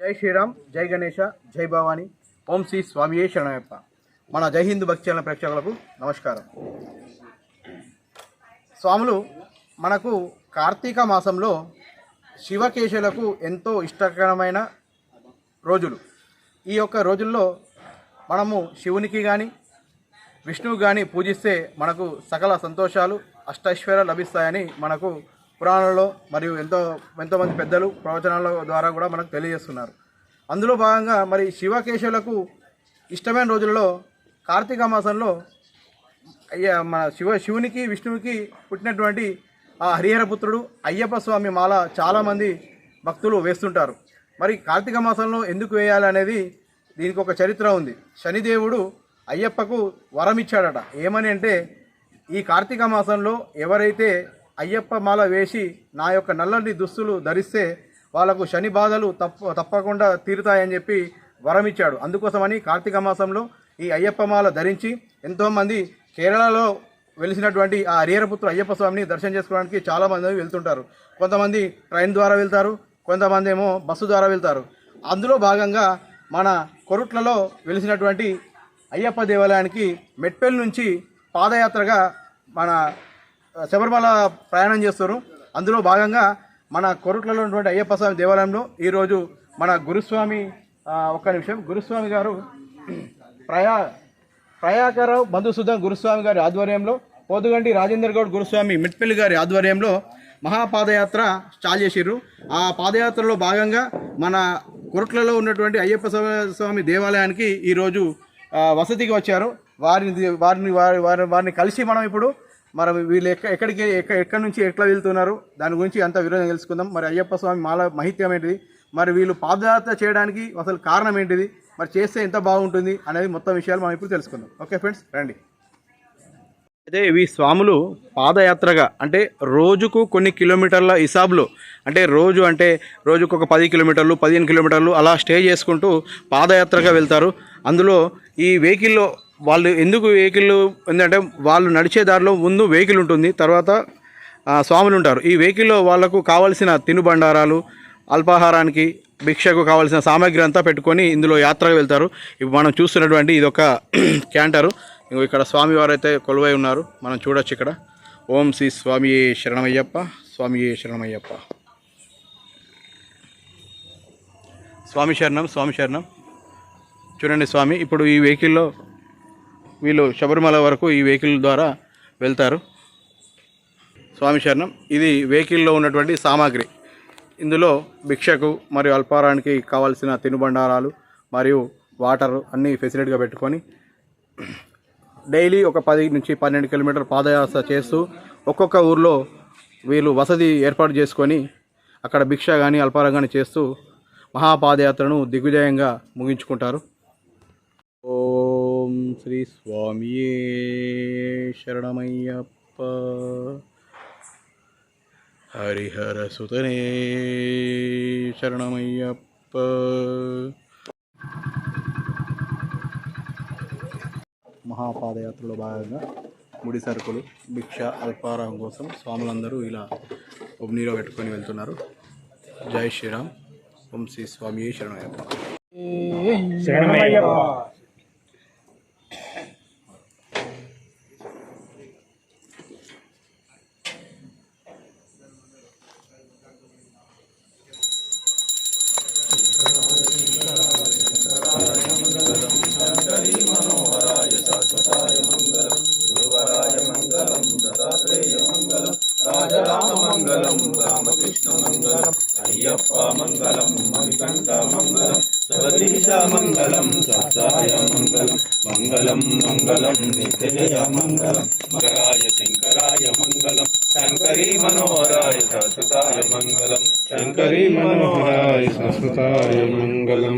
జై శ్రీరామ్ జై గణేష జై భవాని. ఓం శ్రీ స్వామియే శరణయ్యప్ప మన జై హిందూ భక్తి ఛానల్ ప్రేక్షకులకు నమస్కారం. స్వాములు మనకు కార్తీక మాసంలో శివకేశులకు ఎంతో ఇష్టకరమైన రోజులు. ఈ యొక్క రోజుల్లో మనము శివునికి కానీ విష్ణువు కానీ పూజిస్తే మనకు సకల సంతోషాలు అష్టైశ్వర్యాలు లభిస్తాయని మనకు పురాణాలలో మరియు ఎంతో ఎంతోమంది పెద్దలు ప్రవచనాల ద్వారా కూడా మనకు తెలియజేస్తున్నారు. అందులో భాగంగా మరి శివకేశవులకు ఇష్టమైన రోజులలో కార్తీక మాసంలో అయ్య మన శివ శివునికి విష్ణువుకి పుట్టినటువంటి ఆ హరిహరపుత్రుడు అయ్యప్ప స్వామి మాల చాలామంది భక్తులు వేస్తుంటారు. మరి కార్తీక మాసంలో ఎందుకు వేయాలి అనేది దీనికి ఒక చరిత్ర ఉంది. శనిదేవుడు అయ్యప్పకు వరం ఇచ్చాడట ఏమని అంటే ఈ కార్తీక మాసంలో ఎవరైతే అయ్యప్ప మాల వేసి నా యొక్క నల్లని దుస్తులు ధరిస్తే వాళ్ళకు శని బాధలు తప్ప తప్పకుండా తీరుతాయని చెప్పి వరం ఇచ్చాడు అందుకోసమని కార్తీక మాసంలో ఈ అయ్యప్ప మాల ధరించి ఎంతోమంది కేరళలో వెలిసినటువంటి ఆ హరిహరపుత్ర అయ్యప్ప స్వామిని దర్శనం చేసుకోవడానికి చాలామంది వెళ్తుంటారు. కొంతమంది ట్రైన్ ద్వారా వెళ్తారు కొంతమంది ఏమో బస్సు ద్వారా వెళ్తారు. అందులో భాగంగా మన కొరుట్లలో వెలిసినటువంటి అయ్యప్ప దేవాలయానికి మెట్పెల్ నుంచి పాదయాత్రగా మన శబరిమల ప్రయాణం చేస్తారు. అందులో భాగంగా మన కొరుట్లలో ఉన్నటువంటి అయ్యప్ప స్వామి దేవాలయంలో ఈరోజు మన గురుస్వామి ఒక్క నిమిషం. గురుస్వామి గారు ప్రయా ప్రయాకరావు బంధుసుధన్ గురుస్వామి గారి ఆధ్వర్యంలో పోతుగంటి రాజేందర్ గౌడ్ గురుస్వామి మిట్పల్లి గారి ఆధ్వర్యంలో మహాపాదయాత్ర స్టార్ట్ చేసిర్రు. ఆ పాదయాత్రలో భాగంగా మన కొరట్లలో ఉన్నటువంటి అయ్యప్ప స్వామి- దేవాలయానికి ఈరోజు వసతికి వచ్చారు. వారిని వారిని వారి వారి- వారిని కలిసి మనం ఇప్పుడు మరి వీళ్ళు ఎక్క ఎక్కడికి ఎక్కడి నుంచి ఎట్లా వెళ్తున్నారు? దాని గురించి అంత వివరంగా తెలుసుకుందాం. మరి అయ్యప్ప స్వామి మాల మహిత్యం ఏంటిది మరి వీళ్ళు పాదయాత్ర చేయడానికి అసలు కారణం ఏంటిది? మరి చేస్తే ఎంత బాగుంటుంది అనేది మొత్తం విషయాలు మనం ఇప్పుడు తెలుసుకుందాం. ఓకే ఫ్రెండ్స్ రండి. అయితే ఇవి స్వాములు పాదయాత్రగా అంటే రోజుకు కొన్ని కిలోమీటర్ల హిసాబులో అంటే రోజు అంటే రోజుకు ఒక పది కిలోమీటర్లు పదిహేను కిలోమీటర్లు అలా స్టే చేసుకుంటూ పాదయాత్రగా వెళ్తారు. అందులో ఈ వెహికల్లో వాళ్ళు ఎందుకు వెహికల్ ఏంటంటే వాళ్ళు నడిచే దారిలో ముందు వెహికల్ ఉంటుంది తర్వాత స్వాములు ఉంటారు. ఈ వెహికల్లో వాళ్ళకు కావలసిన తినుబండారాలు అల్పాహారానికి భిక్షకు కావాల్సిన సామాగ్రి అంతా పెట్టుకొని ఇందులో యాత్రకు వెళ్తారు. ఇప్పుడు మనం చూస్తున్నటువంటి ఇది ఒక క్యాంటరు ఇక్కడ స్వామివారు అయితే కొలువై ఉన్నారు. మనం చూడొచ్చు ఇక్కడ. ఓం శ్రీ స్వామి శరణమయ్యప్ప స్వామి శరణమయ్యప్ప. స్వామి శరణం స్వామి శరణం. చూడండి స్వామి ఇప్పుడు ఈ వెహికల్లో వీళ్ళు శబరిమల వరకు ఈ వెహికల్ ద్వారా వెళ్తారు. స్వామి శరణం ఇది వెహికల్లో ఉన్నటువంటి సామాగ్రి. ఇందులో భిక్షకు మరియు అల్పారానికి కావాల్సిన తినుబండారాలు మరియు వాటర్ అన్నీ ఫెసిలిటీగా పెట్టుకొని డైలీ ఒక పది నుంచి పన్నెండు కిలోమీటర్ పాదయాత్ర చేస్తూ ఒక్కొక్క ఊర్లో వీళ్ళు వసతి ఏర్పాటు చేసుకొని అక్కడ భిక్ష కానీ అల్పారం కానీ చేస్తూ మహాపాదయాత్రను దిగ్విజయంగా ముగించుకుంటారు. ఓ శ్రీ స్వామియే శరణమయ్యప్ప. హరిహర సుతనే శరణమయ్యప్ప. మహాపాదయాత్రలో భాగంగా ముడి సరుకులు భిక్ష అల్పారం కోసం స్వాములందరూ ఇలా ఉమ్నీలో పెట్టుకొని వెళ్తున్నారు. జై శ్రీరామ్. ఓం శ్రీ స్వామి శరణయ్యప్ప అయ్యప్ప మంగళం సత్సాయ మంగళం మంగళం మంగళం నిత్యజయ మంగళం మంగళాయ శంకరాయ మంగళం శంకరీ మనోహరాయ సంస్కృతాయ మంగళం శంకరీ మనోహరాయ సంస్కృతాయ మంగళం.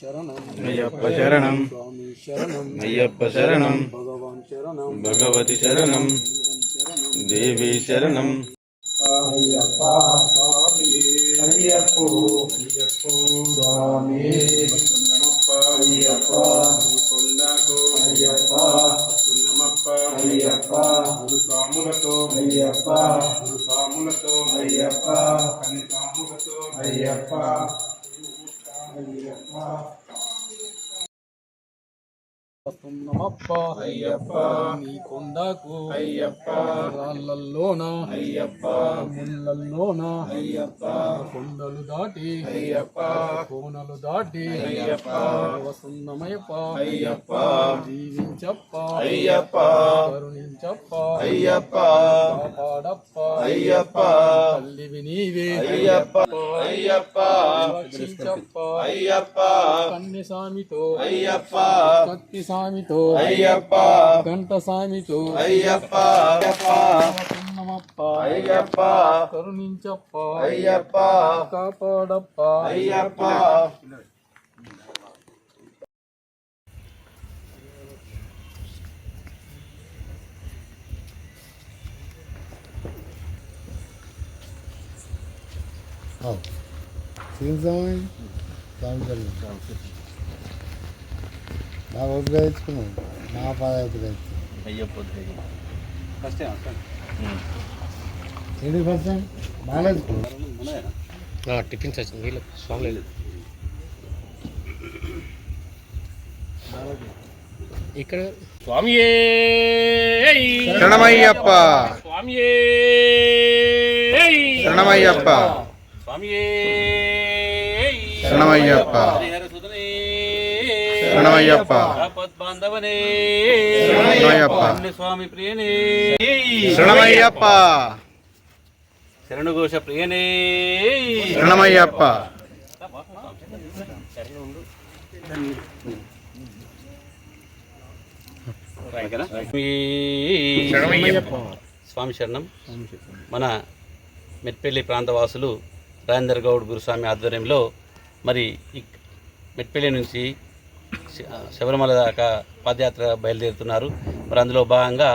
శరణం అయ్యప్ప శరణం. స్వామి శరణం అయ్యప్ప శరణం. భగవాన్ శరణం భగవతి శరణం. దేవి శరణం. అయ్యప్ప స్వామి అయ్యప్పో అయ్యప్పో స్వామి వస్తున్నమప్ప అయ్యప్ప కొండకు అయ్యప్ప వస్తున్నమప్ప అయ్యప్ప గురు స్వాములతో అయ్యప్ప గురు స్వాములతో అయ్యప్ప కని స్వాములతో అయ్యప్ప. అయ్యప్ప వస్తున్నమప్ప అయ్యప్ప నీ కొండకు. అయ్యప్ప. రాళ్ళల్లోన. అయ్యప్ప. ముళ్ళల్లోన. అయ్యప్ప. కొండలు దాటి. అయ్యప్ప. కోనలు దాటి. అయ్యప్ప. జీవించప్ప. అయ్యప్ప. కరుణించప్ప. అయ్యప్ప. కాపాడప్ప. అయ్యప్ప. తల్లివి నీవే. అయ్యప్ప. అయ్యప్ప. రక్షించప్ప అయ్యప్ప. కన్ని సామితో అయ్యప్ప. కత్తి సామితో అయ్యప్ప. గంట సామితో అయ్యప్ప. వస్తున్నమప్ప అయ్యప్ప. కరుణించప్ప. అయ్యప్ప. కాపాడప్ప. అయ్యప్ప. సీన్సామని స్వామి? కళ్యాణ్ నా ఓపిక తెచ్చుకున్నాను నా పాదయాత్ర ఎయిటీ పర్సెంట్ బాగాలేదు టిఫిన్స్ వచ్చింది వీళ్ళు స్వామి లేదు. ఇక్కడ స్వామి శరణమయ్యప్ప. స్వామి శరణమయ్యప్ప. స్వామి శరణమయ్యప్ప. శరణమయ్యప్ప స్వామి ప్రియనే. శరణమయ్యప్ప శరణుఘోష ప్రియనే. శరణమయ్యప్ప స్వామి శరణం. మన మెట్పల్లి ప్రాంతవాసులు రాజేందర్ గౌడ్ గురుస్వామి ఆధ్వర్యంలో మరి మెట్పల్లి నుంచి శబరిమల దాకా పాదయాత్ర బయలుదేరుతున్నారు. మరి అందులో భాగంగా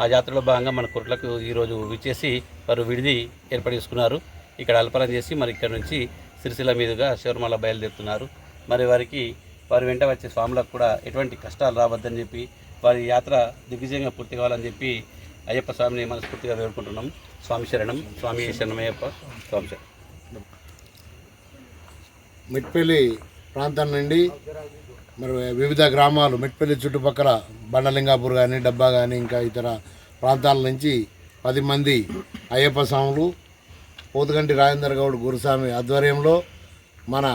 ఆ యాత్రలో భాగంగా మన కుట్లకు ఈరోజు విచ్చేసి వారు విడిది ఏర్పాటు చేసుకున్నారు. ఇక్కడ అల్పరం చేసి మరి ఇక్కడ నుంచి సిరిసిల్ల మీదుగా శబరిమల బయలుదేరుతున్నారు. మరి వారికి వారి వెంట వచ్చే స్వాములకు కూడా ఎటువంటి కష్టాలు రావద్దని చెప్పి వారి యాత్ర దిగ్విజయంగా పూర్తి కావాలని చెప్పి అయ్యప్ప స్వామిని మనస్ఫూర్తిగా వేడుకుంటున్నాం. స్వామి శరణం స్వామి శరణమయ్యప్ప స్వామి శరణం. మిట్పల్లి ప్రాంతం నుండి మరి వివిధ గ్రామాలు మెట్పల్లి చుట్టుపక్కల బండలింగాపూర్ కానీ డబ్బా కానీ ఇంకా ఇతర ప్రాంతాల నుంచి పది మంది అయ్యప్ప స్వాములు పోతుగంటి రాజేందర్ గౌడ్ గురుస్వామి ఆధ్వర్యంలో మన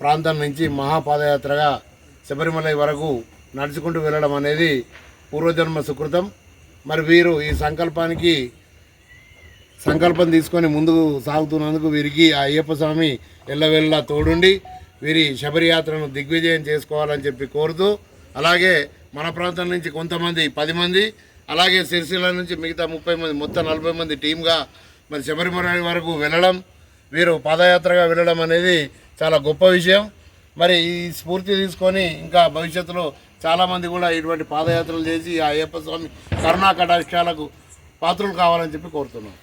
ప్రాంతం నుంచి మహాపాదయాత్రగా శబరిమల వరకు నడుచుకుంటూ వెళ్ళడం అనేది పూర్వజన్మ సుకృతం. మరి వీరు ఈ సంకల్పానికి సంకల్పం తీసుకొని ముందుకు సాగుతున్నందుకు వీరికి ఆ అయ్యప్ప స్వామి ఎల్లవెల్లా తోడుండి వీరి శబరియాత్రను దిగ్విజయం చేసుకోవాలని చెప్పి కోరుతూ అలాగే మన ప్రాంతం నుంచి కొంతమంది పది మంది అలాగే సిరిసిల్ల నుంచి మిగతా ముప్పై మంది మొత్తం నలభై మంది టీమ్గా మరి శబరిమల వరకు వెళ్ళడం వీరు పాదయాత్రగా వెళ్ళడం అనేది చాలా గొప్ప విషయం. మరి ఈ స్ఫూర్తి తీసుకొని ఇంకా భవిష్యత్తులో చాలామంది కూడా ఇటువంటి పాదయాత్రలు చేసి ఆ అయ్యప్ప స్వామి కరుణా కటాక్షాలకు పాత్రలు కావాలని చెప్పి కోరుతున్నాం.